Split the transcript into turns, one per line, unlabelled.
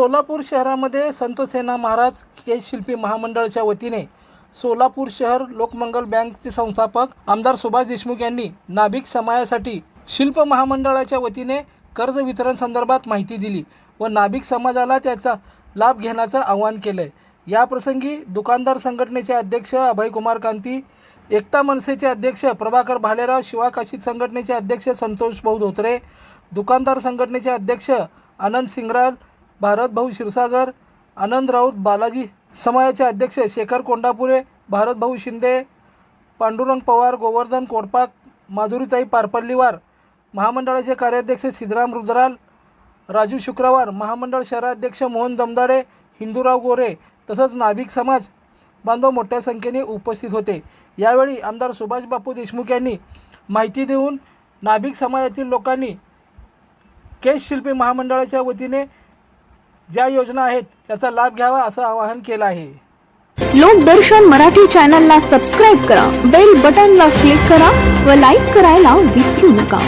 सोलापूर शहरामध्ये संत सेना महाराज केश शिल्पी महामंडळाच्या वतीने सोलापूर शहर लोकमंगल बँकचे संस्थापक आमदार सुभाष देशमुख यांनी नाभिक समाजासाठी शिल्प महामंडळाच्या वतीने कर्ज वितरण संदर्भात माहिती दिली व नाभिक समाजाला त्याचा लाभ घेण्याचं आवाहन केलं आहे याप्रसंगी दुकानदार संघटनेचे अध्यक्ष अभयकुमार कांती एकता मनसेचे अध्यक्ष प्रभाकर भालेराव शिवाकाशीत संघटनेचे अध्यक्ष संतोष भाऊ धोत्रे दुकानदार संघटनेचे अध्यक्ष आनंद सिंगराल भारतभाऊ क्षीरसागर आनंद राऊत बालाजी समाजाचे अध्यक्ष शेखर कोंडापुरे भारतभाऊ शिंदे पांडुरंग पवार गोवर्धन कोडपाक माधुरीताई पारपल्लीवार महामंडळाचे कार्याध्यक्ष सिद्धराम रुद्राल राजू शुक्रवार महामंडळ शहराध्यक्ष मोहन दमदाडे हिंदूराव गोरे तसंच नाभिक समाज बांधव मोठ्या संख्येने उपस्थित होते. यावेळी आमदार सुभाष बापू देशमुख यांनी माहिती देऊन नाभिक समाजातील लोकांनी केश शिल्पी महामंडळाच्या वतीने ज्या योजना आहेत त्याचा लाभ घ्यावा असं आवाहन केलं आहे.
लोकदर्शन मराठी चॅनलला सबस्क्राईब करा बेल बटनला क्लिक करा व लाईक करायला विसरू नका.